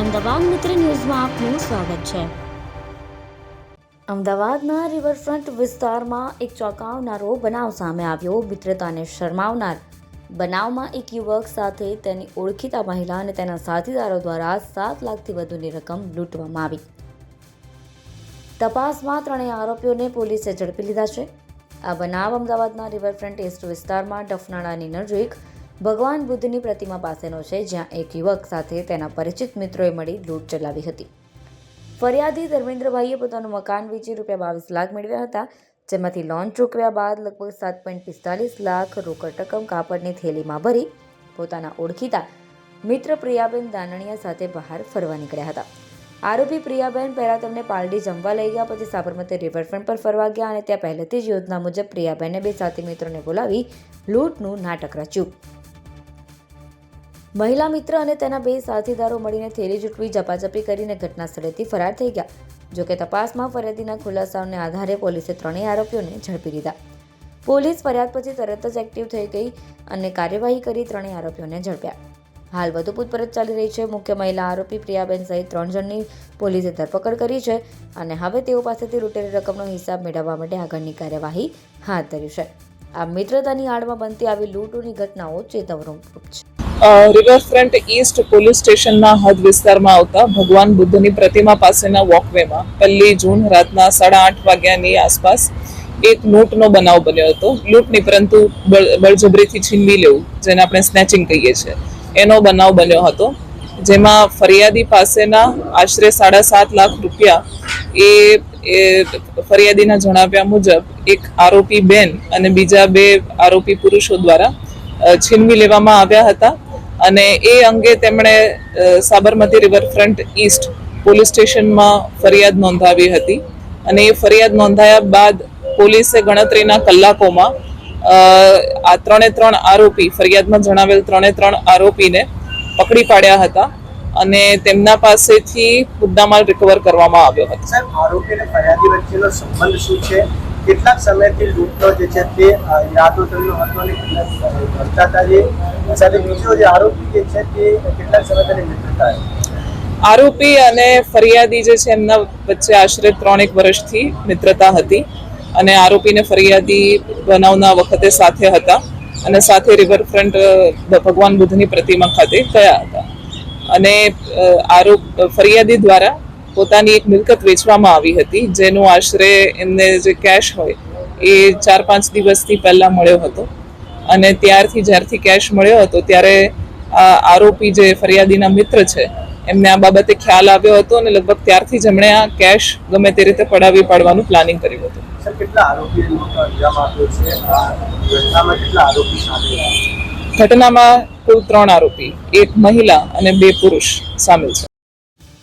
અમદાવાદ મિત્ર ન્યૂઝમાં આપનું સ્વાગત છે. અમદાવાદના રિવરફ્રન્ટ વિસ્તારમાં એક ચોંકાવનારો બનાવ સામે આવ્યો. મિત્રતાને શરમાવનાર બનાવમાં એક યુવક સાથે તેની ઓળખીતા મહિલા અને તેના સાથીદારો દ્વારા સાત લાખથી વધુની રકમ લૂંટવામાં આવી. તપાસમાં ત્રણેય આરોપીઓને પોલીસે ઝડપી લીધા છે. આ બનાવ અમદાવાદના રિવરફ્રન્ટ એસ્ટ વિસ્તારમાં ડફનાળાની નજીક ભગવાન બુદ્ધની પ્રતિમા પાસેનો છે, જ્યાં એક યુવક સાથે તેના પરિચિત મિત્રોએ મળી લૂંટ ચલાવી હતી. ફરિયાદી ધર્મેન્દ્રભાઈએ પોતાનું મકાન વેચી રૂપિયા બાવીસ લાખ મેળવ્યા હતા, જેમાંથી લોન ચૂકવ્યા બાદ લગભગ સાત પોઈન્ટ પિસ્તાલીસ લાખ રોકડ રકમ કાપડની થેલીમાં ભરી પોતાના ઓળખીતા મિત્ર પ્રિયાબેન દાનણિયા સાથે બહાર ફરવા નીકળ્યા હતા. આરોપી પ્રિયાબેન પહેલાં તેમને પાલડી જમવા લઈ ગયા, પછી સાબરમતી રિવરફ્રન્ટ પર ફરવા ગયા અને ત્યાં પહેલેથી જ યોજના મુજબ પ્રિયાબેને બે સાથી મિત્રોને બોલાવી લૂંટનું નાટક રચ્યું. મહિલા મિત્ર અને તેના બે સાથીદારો મળીને થેલી જૂટવી ઝપાઝપી કરીને ઘટના સ્થળેથી ફરાર થઈ ગયા. જોકે તપાસમાં ફરિયાદીના ખુલાસાઓને આધારે પોલીસે ત્રણેય આરોપીઓને ઝડપી લીધા. પોલીસ ફરિયાદ પછી તરત જ એક્ટિવ થઈ ગઈ અને કાર્યવાહી કરી ત્રણેય આરોપીઓને ઝડપ્યા. હાલ વધુ પૂછપરછ ચાલી રહી છે. મુખ્ય મહિલા આરોપી પ્રિયાબેન સહિત ત્રણ જણની પોલીસે ધરપકડ કરી છે અને હવે તેઓ પાસેથી લૂંટેલી રકમનો હિસાબ મેળવવા માટે આગળની કાર્યવાહી હાથ ધરી છે. આ મિત્રતાની આડમાં બનતી આવી લૂંટોની ઘટનાઓ ચેતવણીરૂપ છે. રિવરફ્રન્ટ ઈસ્ટ પોલીસ સ્ટેશનના હદ વિસ્તારમાં આવતા ભગવાન બુદ્ધની પ્રતિમા પાસેના વોકવેમાં પલ્લી જૂન રાતના સાડા આઠ વાગ્યાની આસપાસ એક લૂંટનો બનાવ બન્યો હતો. લૂંટ નહીં પરંતુ બળ- બળજબરીથી છીનવી લેવું, જેને આપણે સ્નેચિંગ કહીએ છીએ, એનો બનાવ બન્યો હતો. જેમાં ફરિયાદી પાસેના આશરે સાડા સાત લાખ રૂપિયા એ ફરિયાદીના જણાવ્યા મુજબ એક આરોપી બેન અને બીજા બે આરોપી પુરુષો દ્વારા છીનવી લેવામાં આવ્યા હતા. અને એ અંગે તેમણે સાબરમતી રિવરફ્રન્ટ ઈસ્ટ પોલીસ સ્ટેશનમાં ફરિયાદ નોંધાવી હતી. અને એ ફરિયાદ નોંધાયા બાદ પોલીસે ગણતરીના કલાકોમાં આ ત્રણે ત્રણ આરોપી, ફરિયાદમાં જણાવેલ ત્રણે ત્રણ આરોપીને પકડી પાડ્યા હતા અને તેમના પાસેથી મુદ્દામાલ રિકવર કરવામાં આવ્યો હતો. આરોપી અને ફરિયાદી વચ્ચેનો સંબંધ શું છે? કેટલાક સમયથી લૂંટનો જે છે તે ઈરાદો તેમનો હતો અને કેટલાક ભ્રષ્ટાચાર સાથે બીજો જે આરોપી જે છે તે કેટલાક સમય તેની મિત્રતા આરોપી અને ફરિયાદી જે છે એમના વચ્ચે આશરે ત્રણેક વર્ષથી મિત્રતા હતી અને આરોપીને ફરિયાદી બનાવના વખતે સાથે હતા અને સાથે રિવરફ્રન્ટ ભગવાન બુદ્ધની પ્રતિમા ખાતે ગયા હતા. અને આરોપ, ફરિયાદી દ્વારા પોતાની એક મિલકત વેચવામાં આવી હતી જેનું આશરે એમને જે કેશ હોય એ ચાર પાંચ દિવસથી પહેલાં મળ્યો હતો. અને ત્યારથી જ્યારથી કેશ મળ્યો હતો ત્યારે આરોપી જે ફરિયાદીના મિત્ર છે એમને આ બાબતે ખ્યાલ આવ્યો હતો અને લગભગ ત્યારથી જ એમણે આ કેશ ગમે તે રીતે પડાવી પાડવાનું પ્લાનિંગ કર્યું હતું? ઘટનામાં કુલ ત્રણ આરોપી એક મહિલા અને બે પુરુષ સામેલ છે.